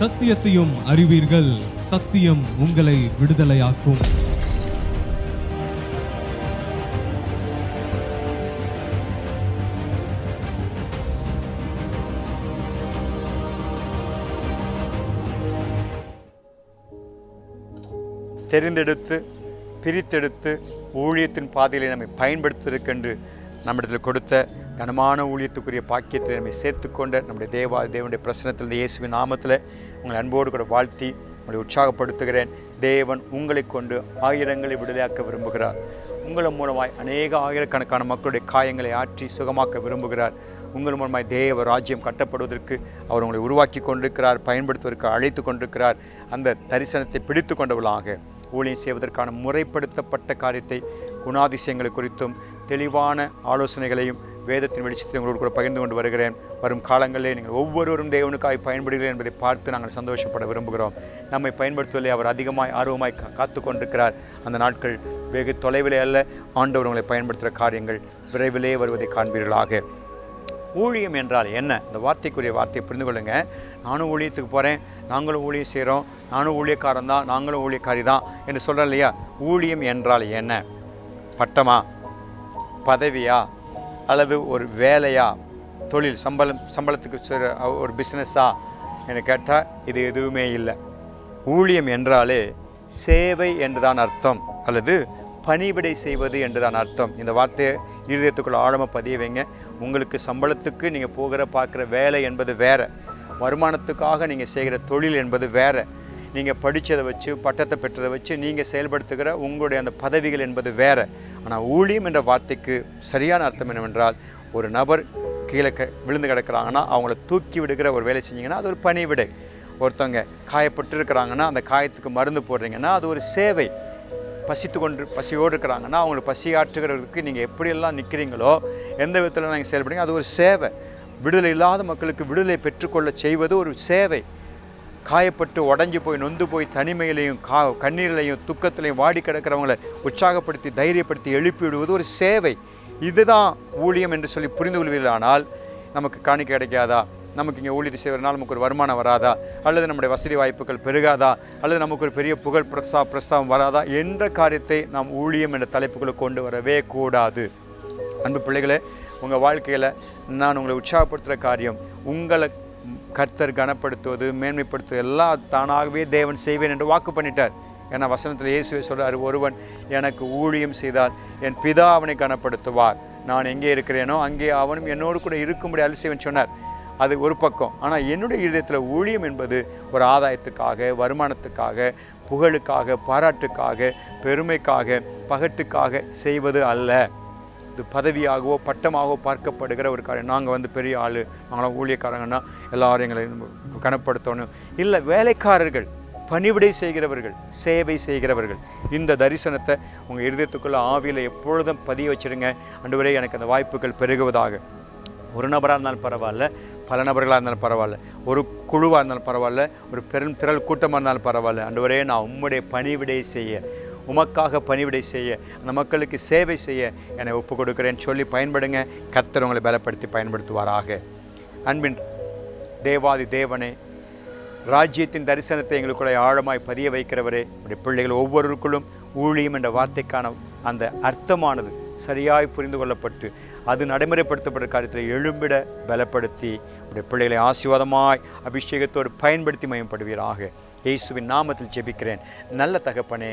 சத்தியத்தையும் அறிவீர்கள். சத்தியம் உங்களை விடுதலையாக்கும். தெரிந்தெடுத்து பிரித்தெடுத்து ஊழியத்தின் பாதையிலே நம்மை பயன்படுத்துவதற்கென்று நம்மிடத்தில் கொடுத்த கனமான ஊழியத்துக்குரிய பாக்கியத்தில் நம்மை சேர்த்துக்கொண்ட நம்முடைய தேவா தேவனுடைய பிரசனத்தில் இயேசுவின் நாமத்தில் உங்களை அன்போடு கூட வாழ்த்தி உங்களை உற்சாகப்படுத்துகிறேன். தேவன் உங்களை கொண்டு ஆயிரங்களை விடுதலையாக்க விரும்புகிறார். உங்கள் மூலமாய் அநேக ஆயிரக்கணக்கான மக்களுடைய காயங்களை ஆற்றி சுகமாக்க விரும்புகிறார். உங்கள் மூலமாய் தேவ ராஜ்யம் கட்டப்படுவதற்கு அவர் உங்களை உருவாக்கி கொண்டிருக்கிறார் பயன்படுத்துவதற்கு அழைத்து கொண்டிருக்கிறார். அந்த தரிசனத்தை பிடித்து கொண்டவர்களாக ஊழியம் செய்வதற்கான முறைப்படுத்தப்பட்ட காரியத்தை குணாதிசயங்களை குறித்தும் தெளிவான ஆலோசனைகளையும் வேதத்தின் வெளிச்சத்தை உங்களோடு கூட பகிர்ந்து கொண்டு வருகிறேன். வரும் காலங்களிலே நீங்கள் ஒவ்வொருவரும் தேவனுக்காய் பயன்படுகிறேன் என்பதை பார்த்து நாங்கள் சந்தோஷப்பட விரும்புகிறோம். நம்மை பயன்படுத்துவதிலே அவர் அதிகமாய் ஆர்வமாய் கா- காத்து கொண்டிருக்கிறார் அந்த நாட்கள் வெகு தொலைவிலே அல்ல ஆண்டவர் உங்களை பயன்படுத்துகிற காரியங்கள் விரைவிலே வருவதை காண்பீர்களாக. ஊழியம் என்றால் என்ன? இந்த வார்த்தைக்குரிய வார்த்தையை புரிந்து கொள்ளுங்கள் நானும் ஊழியத்துக்கு போகிறேன் நாங்களும் ஊழியம் செய்கிறோம் நானும் ஊழியக்காரன் தான் நாங்களும் ஊழியக்காரி தான் என்று சொல்கிறேன் இல்லையா? ஊழியம் என்றால் என்ன? பட்டமா? பதவியா? அல்லது ஒரு வேலையா தொழில் சம்பளம் சம்பளத்துக்கு ஒரு பிஸ்னஸா என்று கேட்டால் இது எதுவுமே இல்லை. ஊழியம் என்றாலே சேவை என்றுதான் அர்த்தம். அல்லது பணிவிடை செய்வது என்றுதான் அர்த்தம். இந்த வார்த்தையை இருதயத்துக்குள்ள ஆழமாக பதிய வைங்க. உங்களுக்கு சம்பளத்துக்கு நீங்கள் போகிற பார்க்குற வேலை என்பது வேறு. வருமானத்துக்காக நீங்கள் செய்கிற தொழில் என்பது வேறு. நீங்கள் படித்ததை வச்சு பட்டத்தை பெற்றதை வச்சு நீங்கள் செயல்படுத்துகிற உங்களுடைய அந்த பதவிகள் என்பது வேறு. ஆனால் ஊழியம் என்ற வார்த்தைக்கு சரியான அர்த்தம் என்னவென்றால் ஒரு நபர் கீழே க விழுந்து கிடக்குறாங்கன்னா அவங்கள தூக்கி விடுகிற ஒரு வேலை செஞ்சீங்கன்னா அது ஒரு பணிவிடை. ஒருத்தவங்க காயப்பட்டு இருக்கிறாங்கன்னா அந்த காயத்துக்கு மருந்து போடுறீங்கன்னா அது ஒரு சேவை. பசித்து கொண்டு பசியோடு இருக்கிறாங்கன்னா அவங்களுக்கு பசி ஆற்றுகிறதுக்கு நீங்கள் எப்படியெல்லாம் நிற்கிறீங்களோ எந்த விதத்தில் நீங்கள் செயல்படுறீங்க அது ஒரு சேவை. விடுதலை இல்லாத மக்களுக்கு விடுதலை பெற்றுக்கொள்ள செய்வது ஒரு சேவை. காயப்பட்டு உடஞ்சி போய் நொந்து போய் தனிமையிலையும் கா கண்ணீர்லையும் துக்கத்திலையும் வாடி கிடக்கிறவங்களை உற்சாகப்படுத்தி தைரியப்படுத்தி எழுப்பி விடுவது ஒரு சேவை. இதுதான் ஊழியம் என்று சொல்லி புரிந்து கொள்வீர்களானால் நமக்கு காணிக்க கிடைக்காதா? நமக்கு இங்கே ஊழியர் செய்வதனால் நமக்கு ஒரு வருமானம் வராதா? அல்லது நம்முடைய வசதி வாய்ப்புகள் பெருகாதா? அல்லது நமக்கு ஒரு பெரிய புகழ் பிரஸ்தா பிரஸ்தாபம் வராதா? என்ற காரியத்தை நாம் ஊழியம் என்ற தலைப்புகளை கொண்டு வரவே கூடாது. அன்பு பிள்ளைகளே உங்கள் வாழ்க்கையில் நான் உங்களை உற்சாகப்படுத்துகிற காரியம் உங்களை கர்த்தர் கனப்படுத்துவது மேன்மைப்படுத்துவது எல்லாம் தானாகவே தேவன் செய்வேன் என்று வாக்கு பண்ணிட்டார். ஏன்னா வசனத்தில் இயேசுவை சொல்கிறார் ஒருவன் எனக்கு ஊழியம் செய்தால் என் பிதா அவனை கனப்படுத்துவார். நான் எங்கே இருக்கிறேனோ அங்கே அவனும் என்னோடு கூட இருக்கும்படி அருள் சொன்னார். அது ஒரு பக்கம். ஆனால் என்னுடைய இருதயத்தில் ஊழியம் என்பது ஒரு ஆதாயத்துக்காக வருமானத்துக்காக புகழுக்காக பாராட்டுக்காக பெருமைக்காக பகட்டுக்காக செய்வது அல்ல. இது பதவியாகவோ பட்டமாகவோ பார்க்கப்படுகிற ஒரு காரியம். நாங்கள் வந்து பெரிய ஆள் நாங்களாம் ஊழியக்காரங்கன்னா எல்லாரும் எங்களை கனப்படுத்தணும். இல்லை வேலைக்காரர்கள் பணிவிடை செய்கிறவர்கள் சேவை செய்கிறவர்கள் இந்த தரிசனத்தை உங்கள் இருதயத்துக்குள்ளே ஆவியில் எப்பொழுதும் பதிய வச்சிருங்க. அன்றுவரே எனக்கு அந்த வாய்ப்புகள் பெருகுவதாக. ஒரு நபராக இருந்தாலும் பரவாயில்ல பல நபர்களாக இருந்தாலும் பரவாயில்ல ஒரு குழுவாக இருந்தாலும் பரவாயில்ல ஒரு பெரும் திரள் கூட்டமாக இருந்தாலும் பரவாயில்ல. அன்றுவரே நான் உம்முடைய பணிவிடை செய்ய உமக்காக பணிவிடை செய்ய அந்த மக்களுக்கு சேவை செய்ய என்னை ஒப்பு கொடுக்குறேன்னு சொல்லி பயன்படுங்க. கர்த்தர் உங்களை பலப்படுத்தி பயன்படுத்துவாராக. அன்பின் தேவாதி தேவனே ராஜ்யத்தின் தரிசனத்தை எங்களுக்குள்ளே ஆழமாய் பதிய வைக்கிறவரே உடைய பிள்ளைகள் ஒவ்வொருவருக்குள்ளும் ஊழியம் என்ற வார்த்தைக்கான அந்த அர்த்தமானது சரியாய் புரிந்து கொள்ளப்பட்டு அது நடைமுறைப்படுத்தப்பட்ட காரியத்தில் எழும்பிட பலப்படுத்தி உடைய பிள்ளைகளை ஆசீர்வாதமாய் அபிஷேகத்தோடு பயன்படுத்தி மயப்படுவீராக இயேசுவின் நாமத்தில் ஜெபிக்கிறேன். நல்ல தகப்பனே